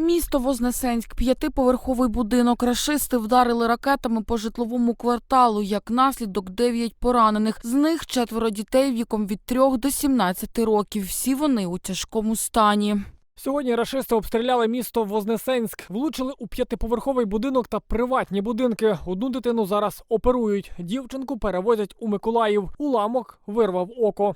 Місто Вознесенськ, п'ятиповерховий будинок. Рашисти вдарили ракетами по житловому кварталу. Як наслідок, дев'ять поранених. З них четверо дітей віком від 3 до 17 років. Всі вони у тяжкому стані. Сьогодні рашисти обстріляли місто Вознесенськ, влучили у п'ятиповерховий будинок та приватні будинки. Одну дитину зараз оперують. Дівчинку перевозять у Миколаїв. Уламок вирвав око.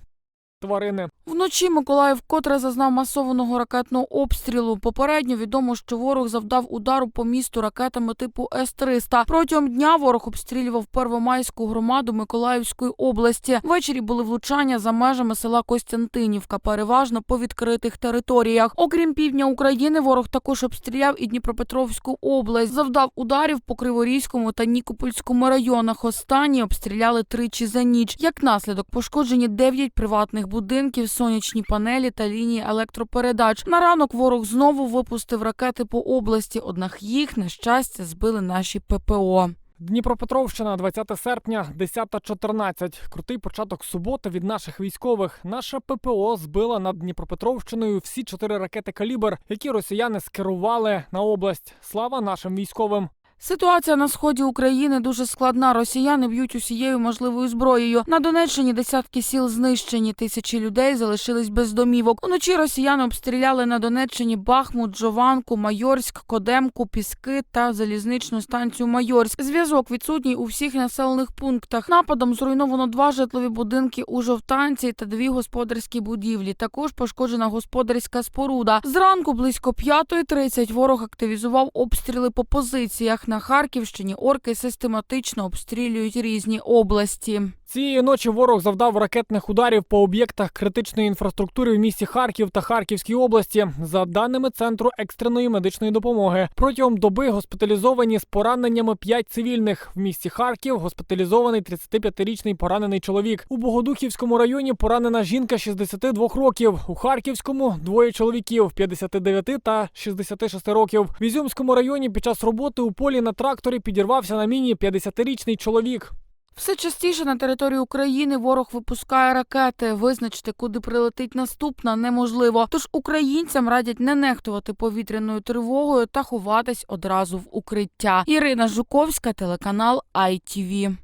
Тварини Вночі Миколаїв вкотре зазнав масованого ракетного обстрілу. Попередньо відомо, що ворог завдав удару по місту ракетами типу С-300. Протягом дня ворог обстрілював Первомайську громаду Миколаївської області. Ввечері були влучання за межами села Костянтинівка, переважно по відкритих територіях. Окрім півдня України, ворог також обстріляв і Дніпропетровську область. Завдав ударів по Криворізькому та Нікопольському районах. Останні обстріляли тричі за ніч. Як наслідок пошкоджені дев'ять приватних будинків, сонячні панелі та лінії електропередач. На ранок ворог знову випустив ракети по області, однак їх, на щастя, збили наші ППО. Дніпропетровщина, 20 серпня, 10.14. Крутий початок суботи від наших військових. Наша ППО збила над Дніпропетровщиною всі чотири ракети калібр, які росіяни скерували на область. Слава нашим військовим. Ситуація на сході України дуже складна. Росіяни б'ють усією можливою зброєю. На Донеччині десятки сіл знищені. Тисячі людей залишились без домівок. Уночі росіяни обстріляли на Донеччині Бахмут, Джованку, Майорськ, Кодемку, Піски та залізничну станцію Майорськ. Зв'язок відсутній у всіх населених пунктах. Нападом зруйновано два житлові будинки у Жовтанці та дві господарські будівлі. Також пошкоджена господарська споруда. Зранку близько 5.30 ворог активізував обстріли по позиціях. На Харківщині орки систематично обстрілюють різні області. Цієї ночі ворог завдав ракетних ударів по об'єктах критичної інфраструктури в місті Харків та Харківській області. За даними центру екстреної медичної допомоги, протягом доби госпіталізовані з пораненнями 5 цивільних. В місті Харків госпіталізований 35-річний поранений чоловік. У Богодухівському районі поранена жінка 62 років. У Харківському двоє чоловіків 59 та 66 років. В Ізюмському районі під час роботи у полі на тракторі підірвався на міні 50-річний чоловік. Все частіше на території України ворог випускає ракети. Визначити, куди прилетить наступна, неможливо. Тож українцям радять не нехтувати повітряною тривогою та ховатись одразу в укриття. Ірина Жуковська, телеканал ITV.